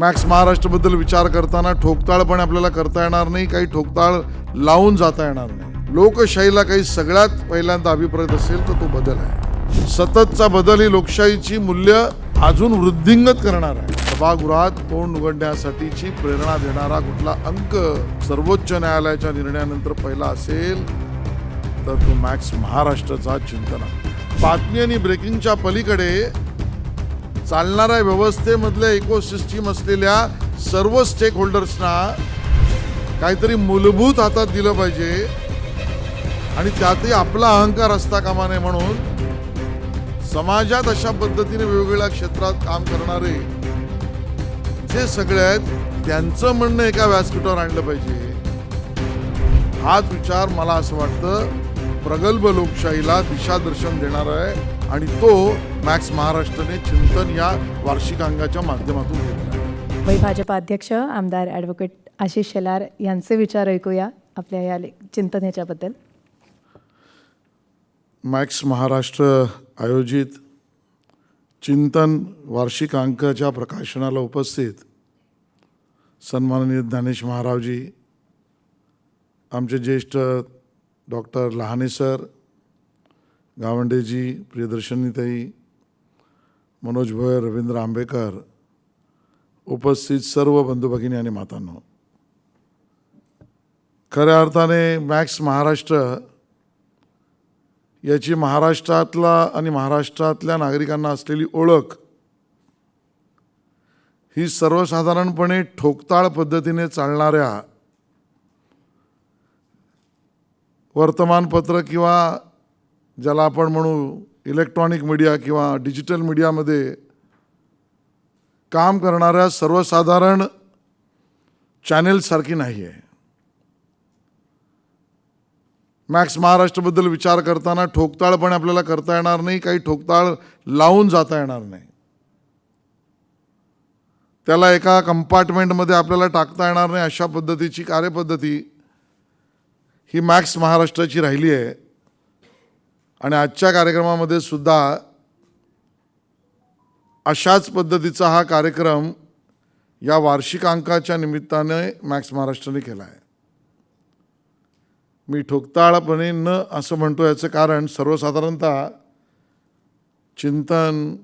Max महाराष्ट्रबद्दल विचार करताना ठोकताळपणे आपल्याला करता येणार नाही काही ठोकताळ लावून जाता येणार नाही. लोकशाहीला काही सगळ्यात पहिल्यांदा अभिप्रेत असेल तर तो बदल आहे. सततचा बदल ही लोकशाहीची मूल्य अजून वृद्धिंगत करणार आहे. सभागृहात तोंड उघडण्यासाठीची प्रेरणा देणारा कुठला अंक सर्वोच्च न्यायालयाच्या निर्णयानंतर पहिला असेल तर तो मॅक्स महाराष्ट्राचा चिंतन आहे. बातमी आणि ब्रेकिंगच्या पलीकडे चालणाऱ्या व्यवस्थेमधल्या इकोसिस्टीम असलेल्या सर्व स्टेक होल्डर्सना काहीतरी मूलभूत हातात दिलं पाहिजे. आणि त्यातही आपला अहंकार असता कामा नये म्हणून समाजात अशा पद्धतीने वेगवेगळ्या क्षेत्रात काम करणारे जे सगळे आहेत त्यांचं म्हणणं एका व्यासपीठावर आणलं पाहिजे. हाच विचार मला असं वाटतं. प्रगल्भ लोकशाहीला दिशादर्शन देणार आहे. आणि तो मॅक्स महाराष्ट्राने चिंतन या वार्षिक अंगाच्या माध्यमातून वै भाजपा अध्यक्ष आमदार ॲडव्होकेट आशिष शेलार यांचे विचार ऐकूया आपल्या या चिंतन ह्याच्याबद्दल. मॅक्स महाराष्ट्र आयोजित चिंतन वार्षिक अंकाच्या प्रकाशनाला उपस्थित सन्माननीय ज्ञानेश महारावजी आमचे ज्येष्ठ डॉक्टर लहाने सर गावंडेजी प्रियदर्शनीताई मनोज भोयर रवींद्र आंबेकर उपस्थित सर्व बंधू भगिनी आणि मातांनो. खऱ्या अर्थाने मॅक्स महाराष्ट्र याची महाराष्ट्रातला आणि महाराष्ट्रातल्या नागरिकांना असलेली ओळख ही सर्वसाधारणपणे ठोकताळ पद्धतीने चालणाऱ्या वर्तमानपत्र किंवा ज्याला आपण म्हणू इलेक्ट्रॉनिक मीडिया किंवा डिजिटल मीडियामध्ये काम करणाऱ्या सर्वसाधारण चॅनेलसारखी नाही आहे. मॅक्स महाराष्ट्रबद्दल विचार करताना ठोकताळपणे आपल्याला करता येणार नाही काही ठोकताळ लावून जाता येणार नाही. त्याला एका कंपार्टमेंटमध्ये आपल्याला टाकता येणार नाही अशा पद्धतीची कार्यपद्धती ही मॅक्स महाराष्ट्राची राहिली आहे. आणि आजच्या कार्यक्रमामध्ये सुद्धा अशाच पद्धतीचा हा कार्यक्रम या वार्षिक अंकाच्या निमित्ताने मॅक्स महाराष्ट्राने केला आहे. मी ठोकताळपणे न असं म्हणतो याचं कारण सर्वसाधारणतः चिंतन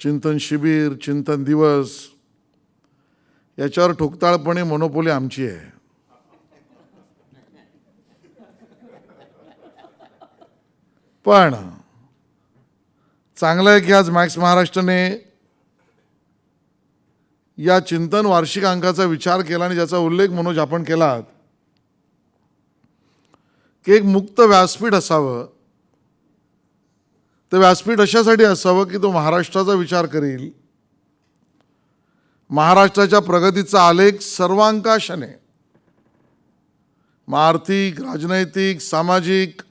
चिंतन शिबिर चिंतन दिवस याच्यावर ठोकताळपणे मनोपोली आमची आहे. पण चांगलं आहे की आज मॅक्स महाराष्ट्रने या चिंतन वार्षिक अंकाचा विचार केला आणि ज्याचा उल्लेख मनोज आपण केलात की एक मुक्त व्यासपीठ असावं. ते व्यासपीठ अशासाठी असावं की तो महाराष्ट्राचा विचार करील. महाराष्ट्राच्या प्रगतीचा आलेख सर्वांकाशाने. आर्थिक राजनैतिक सामाजिक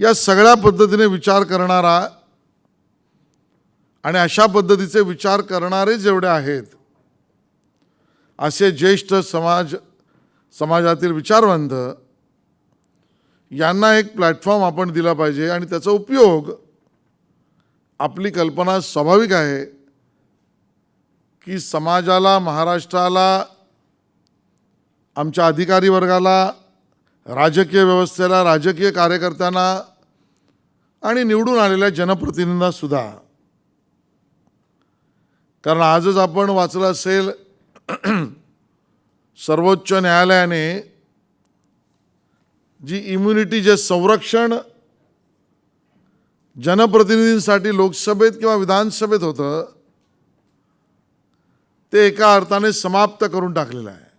या सगळ्या पद्धतीने विचार करणारा आणि अशा पद्धतीचे विचार करणारे जेवढे आहेत असे ज्येष्ठ समाज समाजातील विचारवंत यांना एक प्लॅटफॉर्म आपण दिला पाहिजे आणि त्याचा उपयोग आपली कल्पना स्वाभाविक आहे की समाजाला महाराष्ट्राला आमच्या अधिकारी वर्गाला राजकीय व्यवस्थेला राजकीय कार्यकर्त्यांना आणि निवडून आलेल्या जनप्रतिनिधींना सुद्धा कारण आजच आपण वाचलं असेल सर्वोच्च न्यायालयाने जी इम्युनिटी जे संरक्षण जनप्रतिनिधींसाठी लोकसभेत किंवा विधानसभेत होतं ते एका अर्थाने समाप्त करून टाकलेलं आहे.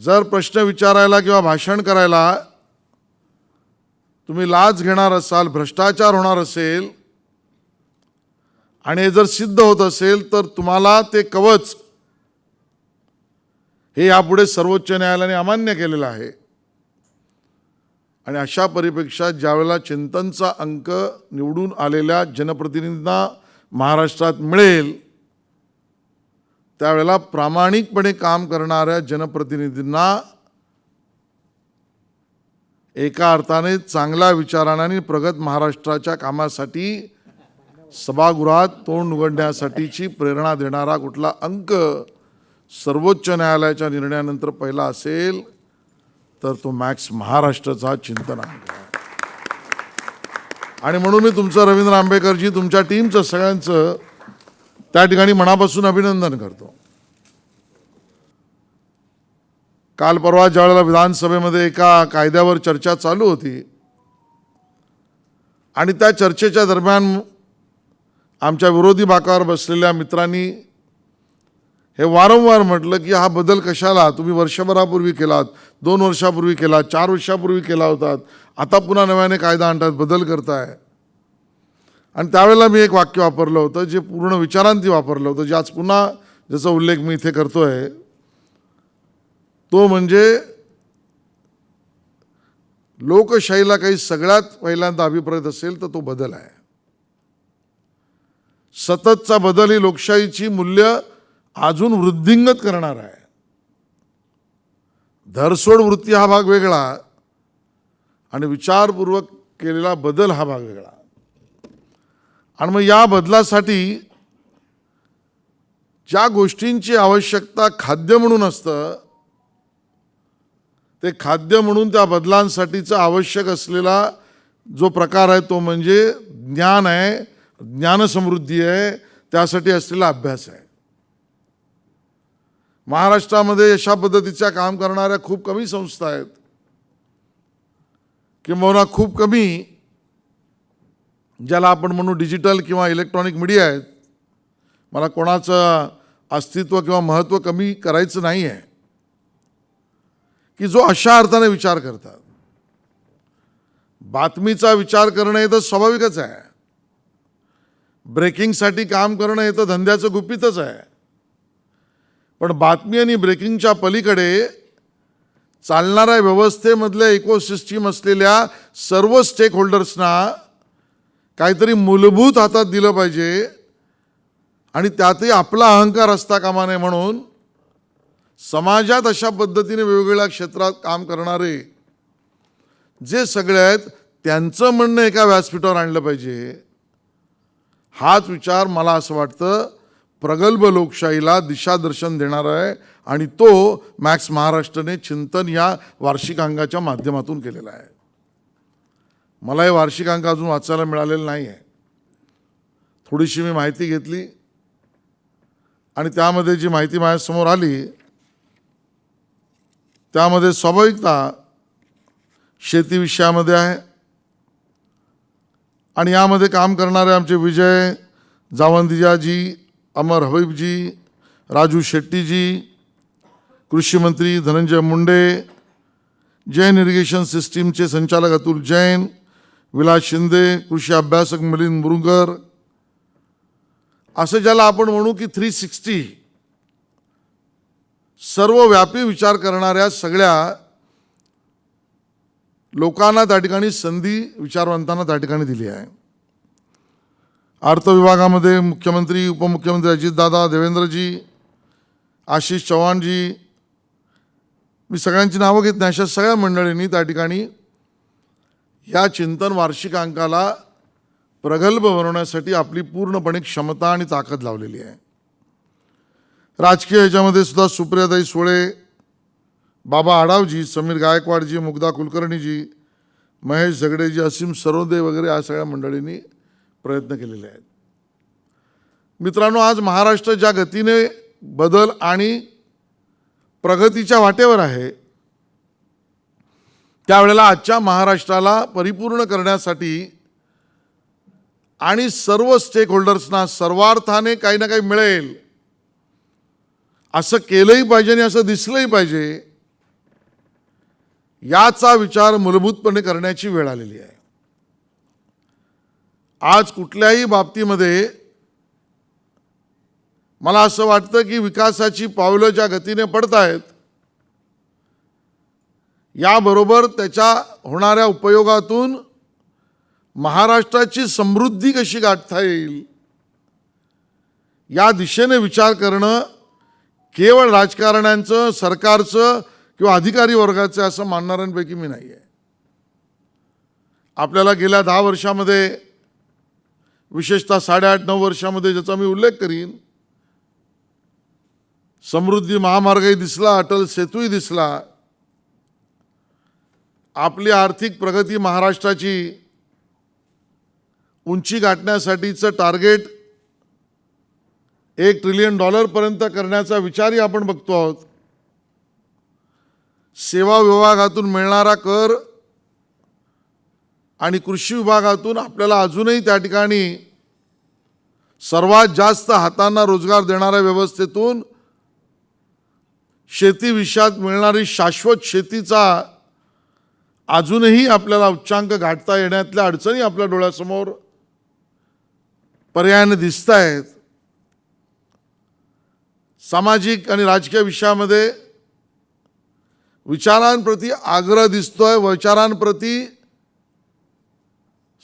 जर प्रश्न विचारायला किंवा भाषण करायला तुम्ही लाच घेणार असाल भ्रष्टाचार होणार असेल आणि हे जर सिद्ध होत असेल तर तुम्हाला ते कवच हे यापुढे सर्वोच्च न्यायालयाने अमान्य केलेलं आहे. आणि अशा परिपेक्षात ज्यावेळेला चिंतनचा अंक निवडून आलेल्या जनप्रतिनिधींना महाराष्ट्रात मिळेल त्यावेळेला प्रामाणिकपणे काम करणाऱ्या जनप्रतिनिधींना एका अर्थाने चांगल्या विचाराने आणि प्रगत महाराष्ट्राच्या कामासाठी सभागृहात तोंड उघडण्यासाठीची प्रेरणा देणारा कुठला अंक सर्वोच्च न्यायालयाच्या निर्णयानंतर पहिला असेल तर तो मॅक्स महाराष्ट्राचा चिंतन अंक आणि म्हणून मी तुमचं रवींद्र आंबेकरजी तुमच्या टीमचं सगळ्यांचं त्या ठिकाणी मनापासून अभिनंदन करतो. काल परवा ज्यावेळेला विधानसभेमध्ये एका कायद्यावर चर्चा चालू होती आणि त्या चर्चेच्या दरम्यान आमच्या विरोधी भागावर बसलेल्या मित्रांनी हे वारंवार म्हटलं की हा बदल कशाला? तुम्ही वर्षभरापूर्वी केलात दोन वर्षापूर्वी केलात चार वर्षापूर्वी केला होतात आता पुन्हा नव्याने कायदा आणतात बदल करताय. आणि त्यावेळेला मी एक वाक्य वापरलं होतं जे पूर्ण विचारांती वापरलं होतं जे आज पुन्हा ज्याचा उल्लेख मी इथे करतो आहे तो म्हणजे लोकशाहीला काही सगळ्यात पहिल्यांदा अभिप्रेत असेल तर तो बदल आहे. सततचा बदल ही लोकशाहीची मूल्य अजून वृद्धिंगत करणार आहे. धरसोड वृत्ती हा भाग वेगळा आणि विचारपूर्वक केलेला बदल हा भाग वेगळा. आणि मग या बदलासाठी ज्या गोष्टींची आवश्यकता खाद्य म्हणून असतं ते खाद्य म्हणून त्या बदलांसाठीचा आवश्यक असलेला जो प्रकार आहे तो म्हणजे ज्ञान आहे ज्ञानसमृद्धी आहे त्यासाठी असलेला अभ्यास आहे. महाराष्ट्रामध्ये अशा पद्धतीच्या काम करणाऱ्या खूप कमी संस्था आहेत. किंबहुना खूप कमी ज्याला आपण म्हणू डिजिटल किंवा इलेक्ट्रॉनिक मीडिया आहेत. मला कोणाचं अस्तित्व किंवा महत्त्व कमी करायचं नाही आहे की जो अशा अर्थाने विचार करतात. बातमीचा विचार करणं हे तर स्वाभाविकच आहे. ब्रेकिंगसाठी काम करणं हे तर धंद्याचं गुपितच आहे. पण बातमी आणि ब्रेकिंगच्या पलीकडे चालणाऱ्या व्यवस्थेमधल्या इकोसिस्टीम असलेल्या सर्व स्टेक होल्डर्सना काहीतरी मूलभूत हातात दिलं पाहिजे आणि त्यातही आपला अहंकार असता कामा नये म्हणून समाजात अशा पद्धतीने वेगवेगळ्या क्षेत्रात काम करणारे जे सगळे आहेत त्यांचं म्हणणं एका व्यासपीठावर आणलं पाहिजे. हाच विचार मला असं वाटतं प्रगल्भ लोकशाहीला दिशादर्शन देणार आहे आणि तो मॅक्स महाराष्ट्रने चिंतन या वार्षिक अंगाच्या माध्यमातून केलेला आहे. मला हे वार्षिक अंक अजून वाचायला मिळालेलं नाही आहे थोडीशी मी माहिती घेतली आणि त्यामध्ये जी माहिती माझ्यासमोर आली त्यामध्ये स्वाभाविकता शेती विषयामध्ये आहे. आणि यामध्ये काम करणारे आमचे विजय जावंदियाजी अमर हबीबजी राजू शेट्टीजी कृषी मंत्री धनंजय मुंडे जैन इरिगेशन सिस्टीमचे संचालक अतुल जैन विलास शिंदे कृषी अभ्यासक मिलिंद मुरुंगर. असं ज्याला आपण म्हणू की थ्री सिक्स्टी सर्वव्यापी विचार करणाऱ्या सगळ्या लोकांना त्या ठिकाणी संधी विचारवंतांना त्या ठिकाणी दिली आहे. अर्थ विभागामध्ये मुख्यमंत्री उपमुख्यमंत्री अजितदादा देवेंद्रजी आशिष चव्हाणजी मी सगळ्यांची नावं घेत नाही अशा सगळ्या मंडळींनी त्या ठिकाणी या चिंतन वार्षिक अंकाला प्रगल्भ बनवण्यासाठी आपली पूर्णपणे क्षमता आणि ताकद लावलेली आहे. राजकीय ह्याच्यामध्ये सुद्धा सुप्रियाताई सोळे बाबा आडावजी समीर गायकवाडजी मुग्धा कुलकर्णीजी महेश झगडेजी असीम सरोदे वगैरे या सगळ्या मंडळींनी प्रयत्न केलेले आहेत. मित्रांनो आज महाराष्ट्र ज्या गतीने बदल आणि प्रगतीच्या वाटेवर आहे त्यावेळेला आजच्या महाराष्ट्राला परिपूर्ण करण्यासाठी आणि सर्व स्टेक होल्डर्सना सर्वार्थाने काही ना काही मिळेल असं केलंही पाहिजे आणि असं दिसलंही पाहिजे याचा विचार मूलभूतपणे करण्याची वेळ आलेली आहे. आज कुठल्याही बाबतीमध्ये मला असं वाटतं की विकासाची पावलं ज्या गतीने पडत आहेत याबरोबर त्याच्या होणाऱ्या उपयोगातून महाराष्ट्राची समृद्धी कशी गाठता येईल या दिशेने विचार करणं केवळ राजकारण्यांचं सरकारचं किंवा अधिकारी वर्गाचं असं मानणाऱ्यांपैकी मी नाही आहे आपल्याला गेल्या दहा वर्षामध्ये विशेषतः साडेआठ नऊ वर्षामध्ये ज्याचा मी उल्लेख करीन समृद्धी महामार्गही दिसला अटल सेतूही दिसला. आपली आर्थिक प्रगती महाराष्ट्राची उंची गाठण्यासाठीचं टार्गेट एक ट्रिलियन डॉलरपर्यंत करण्याचा विचारही आपण बघतो आहोत. सेवा विभागातून मिळणारा कर आणि कृषी विभागातून आपल्याला अजूनही त्या ठिकाणी सर्वात जास्त हातांना रोजगार देणाऱ्या व्यवस्थेतून शेती विषयात मिळणारी शाश्वत शेतीचा अजूनही आपल्याला उच्चांक गाठता येण्यातल्या अडचणी आपल्या डोळ्यासमोर पर्यायाने दिसत आहेत सामाजिक आणि राजकीय विषयामध्ये विचारांप्रती आग्रह दिसतोय विचारांप्रती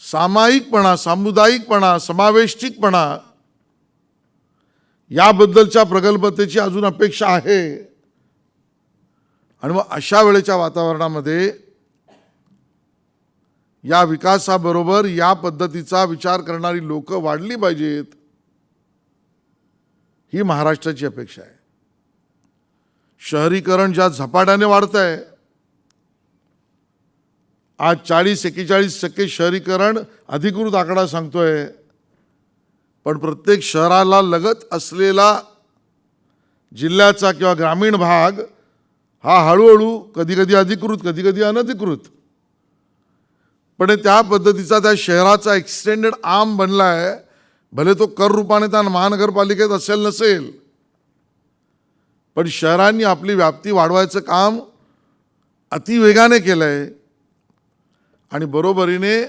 सामायिकपणा सामुदायिकपणा समावेशिकपणा याबद्दलच्या प्रगल्भतेची अजून अपेक्षा आहे. आणि मग अशा वेळेच्या वातावरणामध्ये या विकासाबरोबर या पद्धतीचा विचार करणारी लोक वाढली पाहिजेत. ही महाराष्ट्राची अपेक्षा आहे. शहरीकरण ज्या झपाट्याने वाढत आहे आज चाळीस एक्केचाळीस टक्के शहरीकरण अधिकृत आकडा सांगतोय. पण प्रत्येक शहराला लगत असलेला जिल्ह्याचा किंवा ग्रामीण भाग हा हळूहळू कधी कधी अधिकृत कधी कधी अनधिकृत. पण त्या पद्धतीचा त्या शहराचा एक्सटेंडेड आर्म बनला आहे भले तो कर रूपाने त्या महानगरपालिकेत असेल नसेल पण शहरांनी आपली व्याप्ती वाढवायचं काम अतिवेगाने केलं आहे आणि बरोबरीने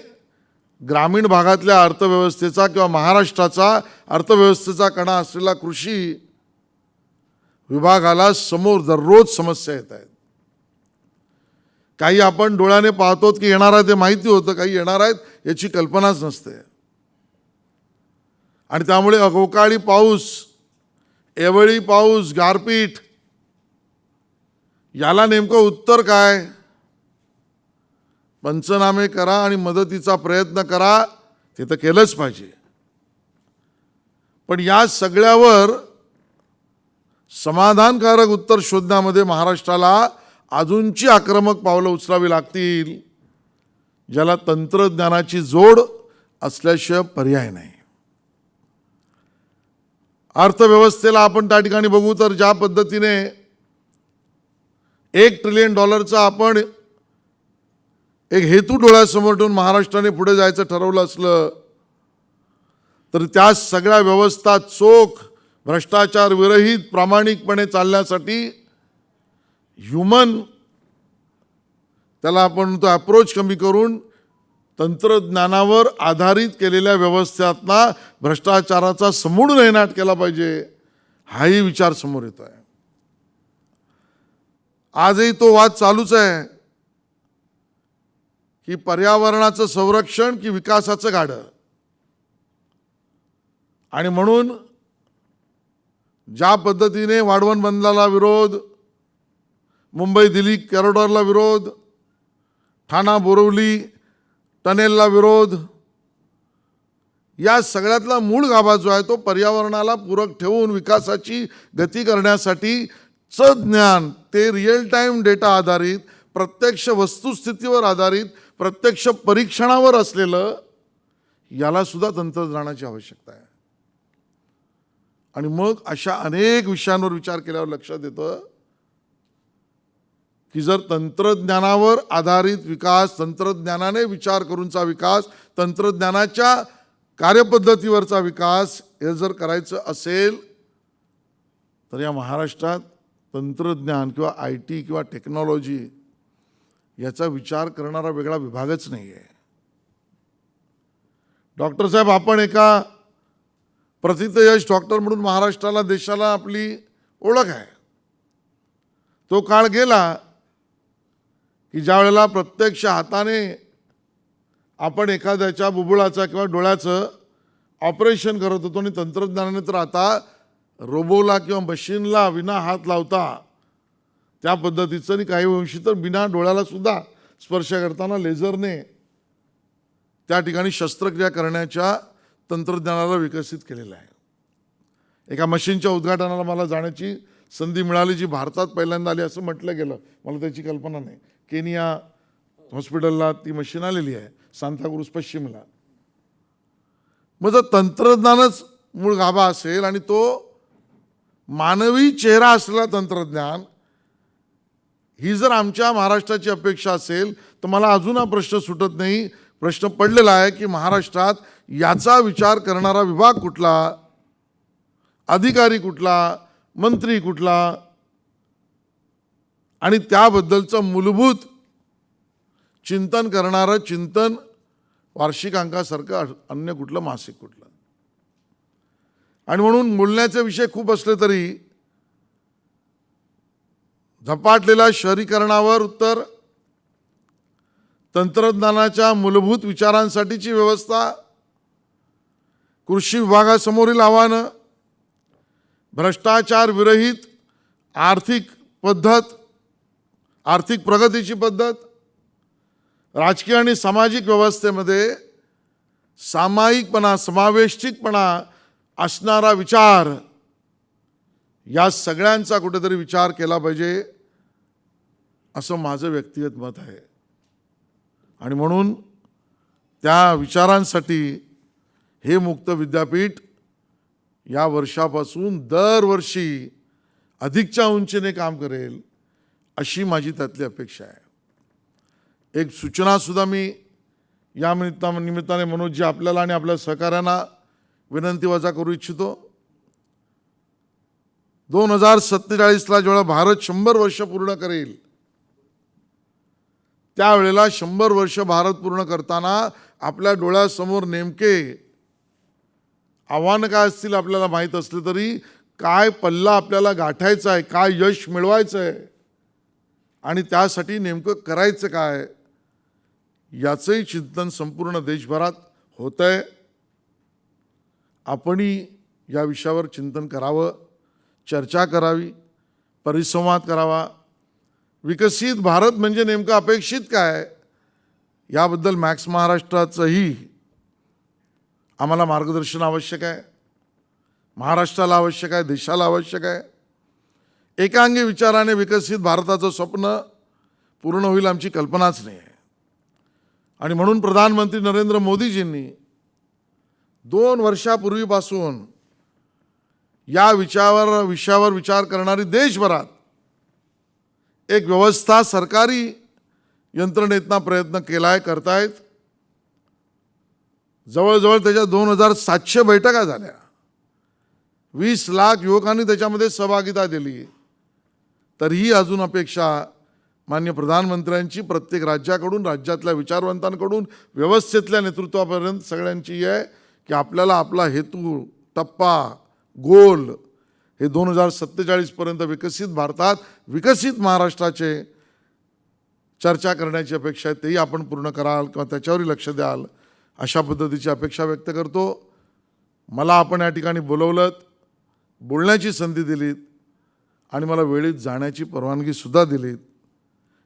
ग्रामीण भागातल्या अर्थव्यवस्थेचा किंवा महाराष्ट्राचा अर्थव्यवस्थेचा कणा असलेला कृषी विभागाला समोर दररोज समस्या येत आहेत. काही आपण डोळ्याने पाहतो की येणार आहे ते माहिती होतं काही येणार आहेत याची कल्पनाच नसते. आणि त्यामुळे अवकाळी पाऊस एवळी पाऊस गारपीट याला नेमकं उत्तर काय? पंचनामे करा आणि मदतीचा प्रयत्न करा ते तर केलंच पाहिजे. पण या सगळ्यावर समाधानकारक उत्तर शोधण्यामध्ये महाराष्ट्राला अजूनची आक्रमक पावलं उचलावी लागतील ज्याला तंत्रज्ञानाची जोड असल्याशिवाय पर्याय नाही. अर्थव्यवस्थेला आपण त्या ठिकाणी बघू तर ज्या पद्धतीने एक ट्रिलियन डॉलरचा आपण एक हेतू डोळ्यासमोर ठेवून महाराष्ट्राने पुढे जायचं ठरवलं असलं तर त्या सगळ्या व्यवस्था चोख भ्रष्टाचार विरहित प्रामाणिकपणे चालण्यासाठी ह्युमन त्याला आपण तो अप्रोच कमी करून तंत्रज्ञानावर आधारित केलेल्या व्यवस्थेतना भ्रष्टाचाराचा समूळ नयनाट केला पाहिजे हाही विचार समोर येतो आहे. आजही तो वाद चालूच आहे की पर्यावरणाचं संरक्षण की विकासाचं गाडं आणि म्हणून ज्या पद्धतीने वाढवण बंदला विरोध मुंबई दिल्ली कॉरिडॉरला विरोध ठाणा बोरवली टनेलला विरोध. या सगळ्यातला मूळ गाभा जो आहे तो पर्यावरणाला पूरक ठेवून विकासाची गती करण्यासाठी च ज्ञान ते रिअल टाईम डेटा आधारित प्रत्यक्ष वस्तुस्थितीवर आधारित प्रत्यक्ष परीक्षणावर असलेलं याला सुद्धा तंत्रज्ञानाची आवश्यकता आहे. आणि मग अशा अनेक विषयांवर विचार केल्यावर लक्षात येतं की जर तंत्रज्ञानावर आधारित विकास तंत्रज्ञानाने विचार करूनचा विकास तंत्रज्ञानाच्या कार्यपद्धतीवरचा विकास हे जर करायचं असेल तर या महाराष्ट्रात तंत्रज्ञान किंवा आय टी किंवा टेक्नॉलॉजी याचा विचार करणारा वेगळा विभागच नाही आहे डॉक्टर साहेब आपण एका प्रथितयश डॉक्टर म्हणून महाराष्ट्राला देशाला आपली ओळख आहे. तो काळ गेला की ज्या वेळेला प्रत्यक्ष हाताने आपण एखाद्याच्या बुबुळाचा किंवा डोळ्याचं ऑपरेशन करत होतो आणि तंत्रज्ञानाने तर आता रोबोला किंवा मशीनला विना हात लावता त्या पद्धतीचं आणि काही वंशी तर बिना डोळ्याला सुद्धा स्पर्श करताना लेझरने त्या ठिकाणी शस्त्रक्रिया करण्याच्या तंत्रज्ञानाला विकसित केलेलं आहे. एका मशीनच्या उद्घाटनाला मला जाण्याची संधी मिळाली जी भारतात पहिल्यांदा आली असं म्हटलं गेलं. मला त्याची कल्पना नाही. केनिया हॉस्पिटलला ती मशीन आलेली आहे. सांताक्रूज पश्चिमला. मग जर तंत्रज्ञानच मूळ गाभा असेल आणि तो मानवी चेहरा असलेला तंत्रज्ञान ही जर आमच्या महाराष्ट्राची अपेक्षा असेल तर मला अजून हा प्रश्न सुटत नाही. प्रश्न पडलेला आहे की महाराष्ट्रात याचा विचार करणारा विभाग कुठला? अधिकारी कुठला? मंत्री कुठला? आणि त्याबद्दलचं मूलभूत चिंतन करणारं चिंतन वार्षिक अंकासारखं अन्य कुठलं मासिक कुठलं. आणि म्हणून बोलण्याचे विषय खूप असले तरी झपाटलेल्या शहरीकरणावर उत्तर तंत्रज्ञानाच्या मूलभूत विचारांसाठीची व्यवस्था कृषी विभागासमोरील आव्हानं भ्रष्टाचार विरहित आर्थिक पद्धत आर्थिक प्रगतीची पद्धत राजकीय आणि सामाजिक व्यवस्थेमध्ये सामायिकपणा समावेशिकपणा असणारा विचार या सगळ्यांचा कुठेतरी विचार केला पाहिजे असं माझं व्यक्तिगत मत आहे. आणि म्हणून त्या विचारांसाठी हे मुक्त विद्यापीठ या वर्षापासून दरवर्षी अधिकच्या उंचीने काम करेल. अशी माझी त्यातली अपेक्षा आहे. एक सूचनासुद्धा मी या निमित्ता निमित्ताने मनोजजी आपल्याला आणि आपल्या सहकाऱ्यांना विनंती वजा करू इच्छितो. दोन हजार सत्तेचाळीसला जेव्हा भारत शंभर वर्ष पूर्ण करेल त्यावेळेला शंभर वर्ष भारत पूर्ण करताना आपल्या डोळ्यासमोर नेमके आव्हानं काय असतील आपल्याला माहीत असले तरी काय पल्ला आपल्याला गाठायचा आहे काय यश मिळवायचं आहे आणि त्यासाठी नेमकं करायचं काय? याचंही चिंतन संपूर्ण देशभरात होतं आहे आपणही या विषयावर चिंतन करावं चर्चा करावी परिसंवाद करावा. विकसित भारत म्हणजे नेमकं अपेक्षित काय? याबद्दल मॅक्स महाराष्ट्राचंही आम्हाला मार्गदर्शन आवश्यक आहे. महाराष्ट्राला आवश्यक आहे देशाला आवश्यक आहे. एकांगी विचाराने विकसित भारताचं स्वप्न पूर्ण होईल आमची कल्पनाच नाही. आहे आणि म्हणून प्रधानमंत्री नरेंद्र मोदीजींनी दोन वर्षापूर्वीपासून या विचारावर विषयावर विचार करणारी देशभरात एक व्यवस्था सरकारी यंत्रणेतना प्रयत्न केला आहे करतायत. जवळजवळ त्याच्या दोन हजार सातशे बैठका झाल्या. वीस लाख युवकांनी त्याच्यामध्ये सहभागिता दिली. तरीही अजून अपेक्षा मान्य प्रधानमंत्र्यांची प्रत्येक राज्याकडून राज्यातल्या विचारवंतांकडून व्यवस्थेतल्या नेतृत्वापर्यंत सगळ्यांची आहे की आपल्याला आपला हेतू टप्पा गोल हे दोन हजार सत्तेचाळीसपर्यंत विकसित भारतात विकसित महाराष्ट्राचे चर्चा करण्याची अपेक्षा आहे तेही आपण पूर्ण कराल किंवा त्याच्यावरही लक्ष द्याल अशा पद्धतीची अपेक्षा व्यक्त करतो. मला आपण या ठिकाणी बोलवलं बोलण्याची संधी दिलीत. आणि मला वेळेत जाण्याची परवानगीसुद्धा दिलीत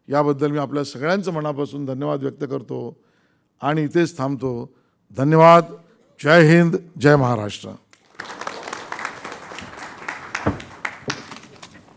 याबद्दल मी आपल्या सगळ्यांचं मनापासून धन्यवाद व्यक्त करतो आणि इथेच थांबतो. धन्यवाद. जय हिंद. जय महाराष्ट्र.